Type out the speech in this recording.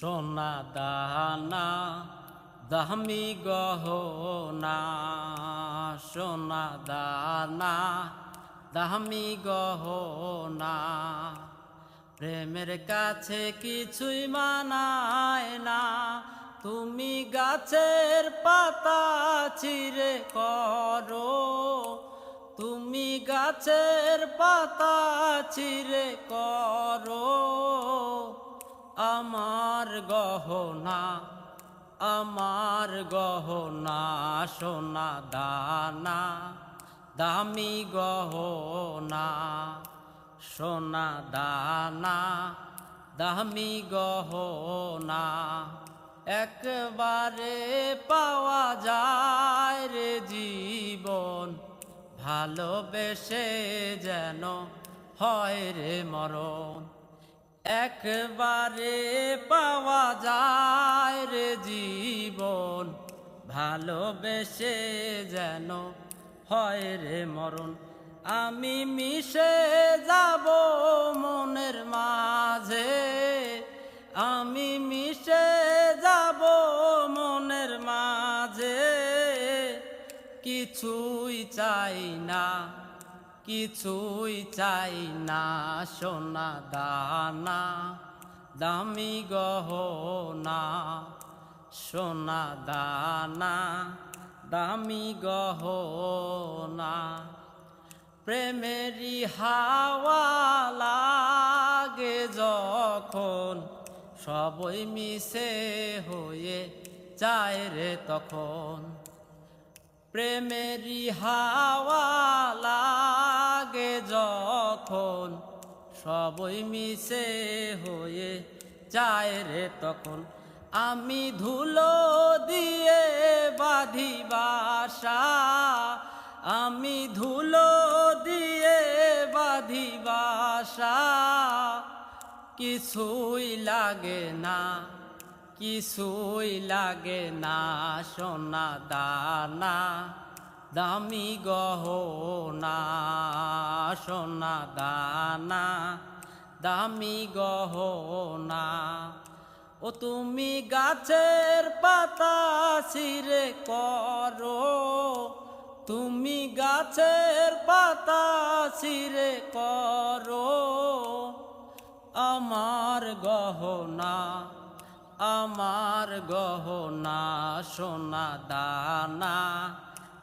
সোনা দানা, দামি গহনা, সোনা দানা, দামি গহনা। প্রেমের কাছে কিছুই মানায় না, তুমি গাছের পাতা চিরে করো। তুমি গাছের পাতা চিরে করো। আমার গহনা, আমার গহনা সোনা দানা, দামি গহনা সোনা দানা, দামি গহনা একবারে পাওয়া যায় রে জীবন, ভালোবেসে যেন হয় রে মরণ। একবারে পাওয়া যায় রে জীবন। ভালোবেসে যেন হয় রে মরণ। আমি মিশে যাব মনের মাঝে। আমি মিশে যাব মনের মাঝে। কিছুই চাই না কিছুই চাই না, সোনা দানা, দামি গহনা, সোনা দানা, দামি গহনা। প্রেমেরই হাওয়া লাগে যখন সবই মিশে হয়ে যায় রে তখন। প্রেমেরই হাওয়া যখন সবই মিশে হয়ে যায় রে, তখন আমি ধুলো দিয়ে বাঁধি বাসা। আমি ধুলো দিয়ে বাঁধি বাসা। কিছুই লাগে না, কিছুই লাগে না সোনা দানা। দামি গহনা, সোনা দানা, দামি গহনা। ও তুমি গাছের পাতা ছিঁড়ে করো, তুমি গাছের পাতা ছিঁড়ে করো। আমার গহনা আমার গহনা, সোনা দানা